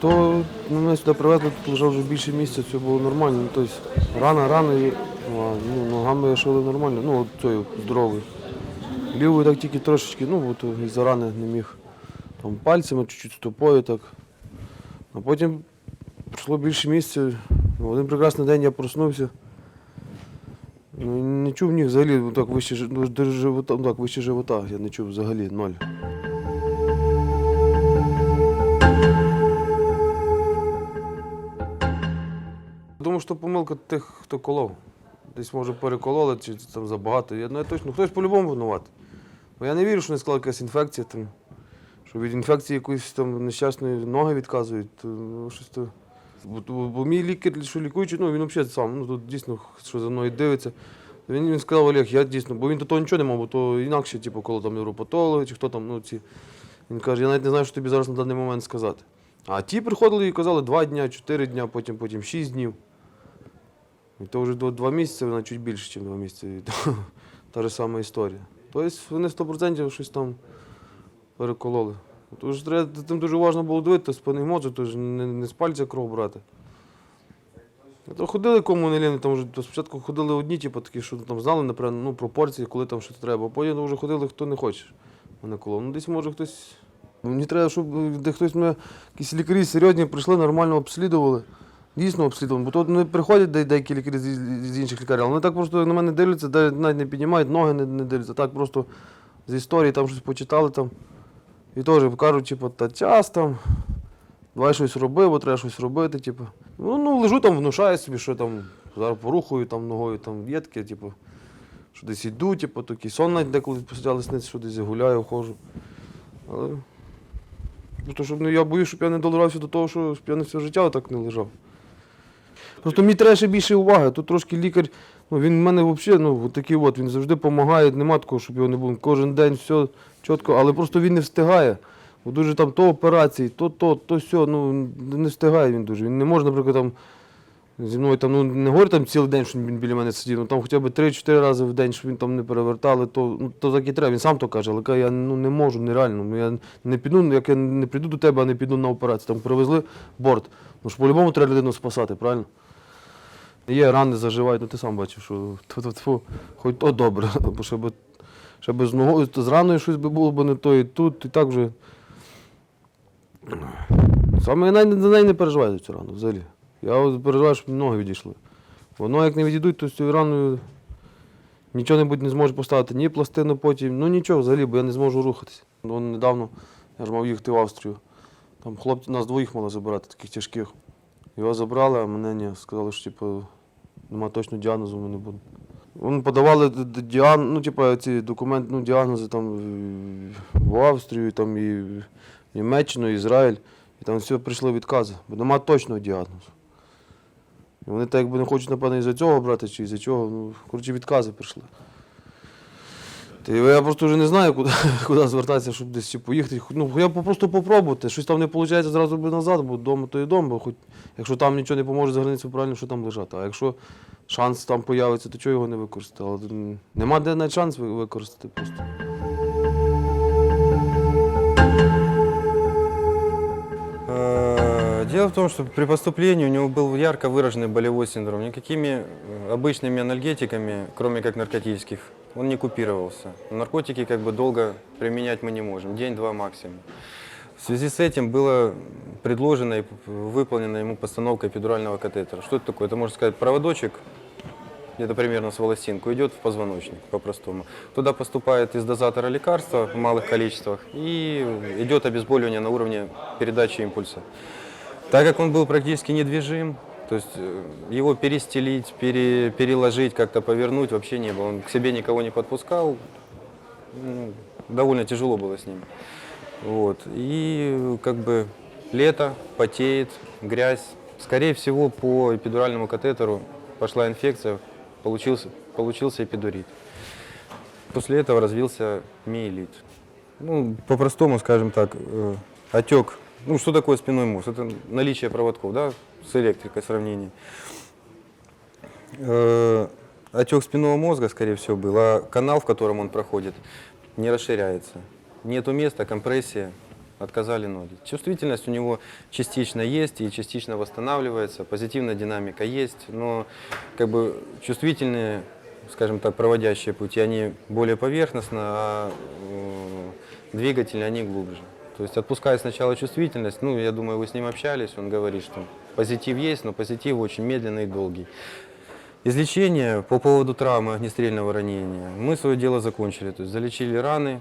То ну, мене сюди привезли, тут лежав вже більше місяця, все було нормально. Ну, тобто рана, рана, і, ну, ногами шили нормально, ну, от цією здоровою. Лівою так тільки трошечки, ну, бо із-за рани не міг там пальцями, чуть-чуть стопою так. А потім пройшло більше місяця. Один прекрасний день я проснувся. Ну, не чув ніг взагалі, ну, так вище, ну, ну, так, вище живота, я не чув взагалі ноль. Думаю, що помилка тих, хто колов. Десь може перекололи чи там забагато. Я не точно, хтось по-любому винуватий. Бо я не вірю, що не склала якась інфекція, там, що від інфекції якоїсь там нещасної ноги відказують. Ну, щось то... бо, бо, бо мій лікар, що лікуючий, ну він взагалі сам, ну тут дійсно що за мною дивиться. Він, він сказав, Олег, я дійсно, бо він до того нічого не мав, бо то інакше, типу, коли там невропатологи чи хто там, ну ці. Він каже, я навіть не знаю, що тобі зараз на даний момент сказати. А ті приходили і казали два дня, чотири дня, потім, потім шість днів. І то вже до два місяці, вона чуть більше, ніж два місяці. І то, та ж сама історія. Тобто вони 100% щось там перекололи. Тож треба тим дуже важливо було дивитися, спинний мозок, тож не, не з пальця кров брати. То ходили кому не ліни, там вже то спочатку ходили одні, типу, такі, що там знали, напевно, ну, пропорції, коли там щось треба. А потім вже ходили, хто не хоче мене коло. Ну, десь може хтось. Ну, Мені треба, щоб де хтось мене, якісь лікарі серйозні прийшли, нормально обслідували. Дійсно обслідували. Бо тут не приходять де- деякі лікарі з, з інших лікарів, але вони так просто на мене дивляться, де навіть не піднімають, ноги не, не дивляться. Так просто з історії там щось почитали там. І теж кажуть, типу, та час там, давай щось роби, бо треба щось робити. Типу. Ну, ну лежу там, внушаю собі, що там зараз порухаю там ногою, там є типу, що десь йду, типу, такий сон навіть деколи посидяли сниться, що десь гуляю, ходжу. Але Просто, щоб не, я боюсь, щоб я не долежався до того, що я не все життя так не лежав. Просто мені треба ще більше уваги. Тут трошки лікар, ну він в мене взагалі, ну, такий от, він завжди допомагає, нема такого, щоб його не було. Кожен день все чітко, але просто він не встигає. Бо дуже там то операції, то то, то все, ну не встигає він дуже. Він не може, наприклад, там зі мною там, ну не говорю там цілий день, що він біля мене сидів, ну там хоча б 3-4 рази в день, щоб він там не перевертали, то, ну, то так і треба. Він сам то каже, але каже, я ну, не можу, нереально. Ну, Я не піду, як я не прийду до тебе, а не піду на операцію. Там привезли борт. Ну ж по-любому треба людину спасати, правильно? Є рани заживають, ну ти сам бачив, що тьфу-тьфу, хоч то добре, бо щоб, щоб з ногою, то з раною щось би було, бо не то і тут, і так вже. Саме я за неї не переживаю за цю рану взагалі. Я переживаю, щоб ноги відійшли. Воно як не відійдуть, то з цією раною нічого небудь не зможу поставити, ні пластину потім, ну нічого взагалі, бо я не зможу рухатися. Вон недавно я ж мав їхати в Австрію. Там хлопці нас двоїх мали забирати, таких тяжких. Його забрали, а мене ні. Сказали, що типу, нема точно діагнозу, в мене буде. Вони подавали діагноз, ну, типу, ці документи, ну, діагнози там в- Австрію, там і в Німеччину, і Ізраїль. І там все прийшли відкази, бо нема точного діагнозу. І вони так якби не хочуть, напевно, із-за цього брати чи із-за чого. Ну, коротше, відкази прийшли. Та я просто вже не знаю, куди, куди звертатися, щоб десь чи поїхати. Ну, я просто попробувати. Щось там не виходить, зразу би назад, бо вдома то і вдома. Бо хоч, якщо там нічого не поможе за границю, правильно, що там лежати. А якщо шанс там появиться, то чого його не використати? Але м, нема де навіть шанс ви- використати просто. Э, Дело в том, что при поступлении у него был ярко выраженный болевой синдром. Никакими э, обычными анальгетиками, кроме как наркотических, он не купировался. Наркотики как бы долго применять мы не можем, день-два максимум. В связи с этим была предложена и выполнена ему постановка эпидурального катетера. Что это такое? Это, можно сказать, проводочек, где-то примерно с волосинку, идет в позвоночник по-простому. Туда поступает из дозатора лекарства в малых количествах и идет обезболивание на уровне передачи импульса. Так как он был практически недвижим, то есть э, его перестелить, пере- переложить, как-то повернуть вообще не было. Он к себе никого не подпускал, ну, довольно тяжело было с ним. Вот. И как бы лето, потеет, грязь. Скорее всего, по эпидуральному катетеру пошла инфекция, получился, получился эпидурит. После этого развился миелит. Ну, по-простому, скажем так, э, отек. Ну, что такое спинной мозг? Это наличие проводков, да, с электрикой сравнение. Э, отек спинного мозга, скорее всего, был, а канал, в котором он проходит, не расширяется. Нету места, компрессия, отказали ноги. Чувствительность у него частично есть и частично восстанавливается, позитивная динамика есть, но как бы чувствительные, скажем так, проводящие пути, они более поверхностно, а э, двигатели, они глубже. То есть отпускает сначала чувствительность, ну, я думаю, вы с ним общались, он говорит, что позитив есть, но позитив очень медленный и долгий. Излечение по поводу травмы огнестрельного ранения. Мы свое дело закончили, то есть залечили раны,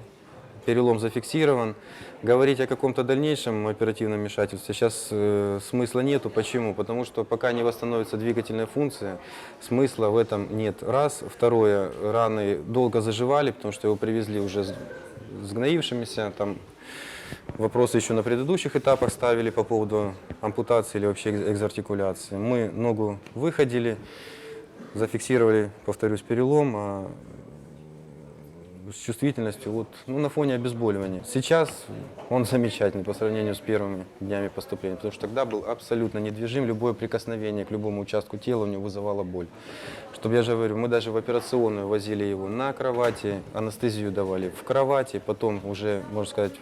перелом зафиксирован. Говорить о каком-то дальнейшем оперативном вмешательстве сейчас э, смысла нету. Почему? Потому что пока не восстановится двигательная функция, смысла в этом нет. Раз. Второе, раны долго заживали, потому что его привезли уже сгноившимися, там Вопросы еще на предыдущих этапах ставили по поводу ампутации или вообще экз- экзартикуляции. Мы ногу выходили, зафиксировали, повторюсь, перелом, а с чувствительностью вот, ну, на фоне обезболивания. Сейчас он замечательный по сравнению с первыми днями поступления, потому что тогда был абсолютно недвижим, любое прикосновение к любому участку тела у него вызывало боль. Чтобы я же говорю, мы даже в операционную возили его на кровати, анестезию давали в кровати, потом уже, можно сказать,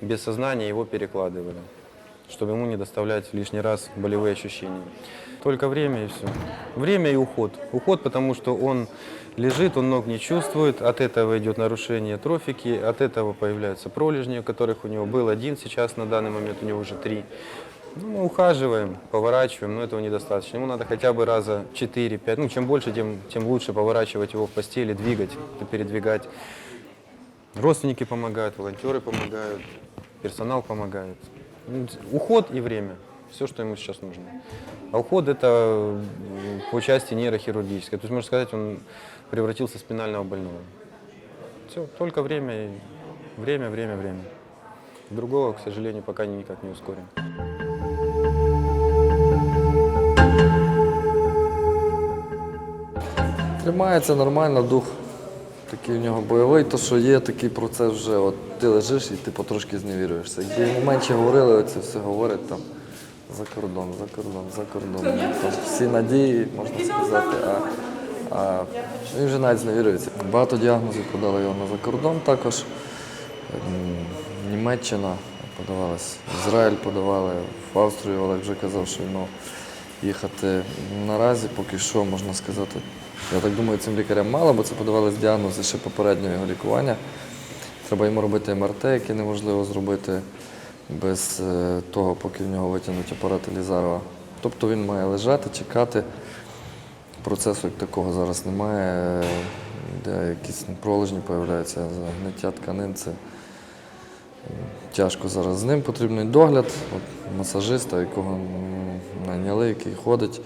без сознания его перекладывали, чтобы ему не доставлять лишний раз болевые ощущения. Только время и все. Время и уход. Уход, потому что он лежит, он ног не чувствует, от этого идет нарушение трофики, от этого появляются пролежни, у которых у него был один, сейчас на данный момент у него уже три. Ну, мы ухаживаем, поворачиваем, но этого недостаточно. Ему надо хотя бы раза 4-5. Ну, чем больше, тем, тем лучше поворачивать его в постели, двигать, передвигать. Родственники помогают, волонтеры помогают, персонал помогает. Ну, Уход и время. Все, что ему сейчас нужно. А уход это по части нейрохирургической. То есть, можно сказать, он превратился в спинального больного. Все, только время, время, время, время. Другого, к сожалению, пока никак не ускорим. Тримається нормально, дух такий у нього бойовий, то що є такий процес вже, от ти лежиш і ти потрошки зневірюєшся. Якби йому менше говорили, оце все говорять там за кордон, за кордон, за кордон. Там всі надії, можна сказати, а, а він вже навіть зневірюється. Багато діагнозів подали його на закордон також. Німеччина подавалась, Ізраїль подавали, в Австрію Олег вже казав, що йому їхати наразі поки що, можна сказати. Я так думаю, цим лікарям мало, бо це подавались діагнози ще попереднього його лікування. Треба йому робити МРТ, яке неможливо зробити без е, того, поки в нього витягнуть апарат Елізарова. Тобто він має лежати, чекати. Процесу такого зараз немає, е, де якісь пролежні з'являються, загниття тканин. Це тяжко зараз з ним потрібний догляд, от, масажиста, якого найняли, який ходить.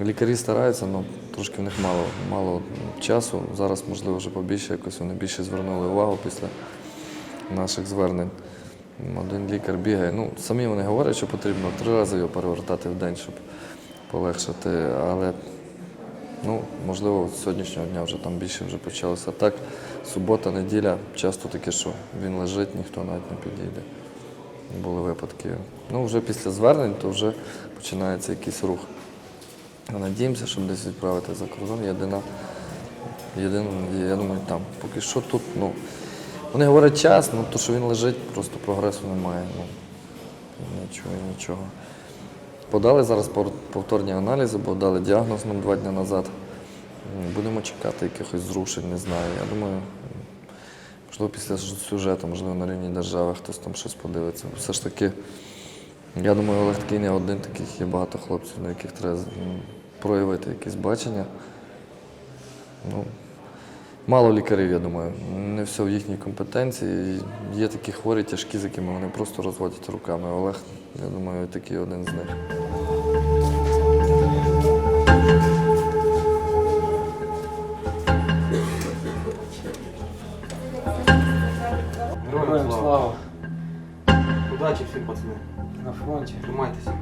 Лікарі стараються, але трошки в них мало, мало часу. Зараз, можливо, вже побільше якось вони більше звернули увагу після наших звернень. Один лікар бігає. Ну, самі вони говорять, що потрібно три рази його перевертати в день, щоб полегшити. Але Ну, можливо, з сьогоднішнього дня вже там більше вже почалося. Так, субота, неділя, часто таке, що він лежить, ніхто навіть не підійде. Були випадки. Ну, вже після звернень, то вже починається якийсь рух. Надіємося, щоб десь відправити за кордон. Єдина, єдина я думаю, там. Поки що тут, ну, вони говорять час, ну то, що він лежить, просто прогресу немає. Ну, нічого, нічого. Подали зараз повторні аналізи, бо дали діагноз нам два дні назад. Будемо чекати якихось зрушень, не знаю. Я думаю, можливо, після сюжету, можливо, на рівні держави хтось там щось подивиться. Все ж таки, я думаю, Олег такий не один, таких є багато хлопців, на яких треба проявити якесь бачення. Ну, Мало лікарів, я думаю, не все в їхній компетенції. Є такі хворі, тяжкі, з якими вони просто розводять руками. Олег, я думаю, такий один з них. Героям слава. Удачі всім, пацани. На фронті. Тримайтеся.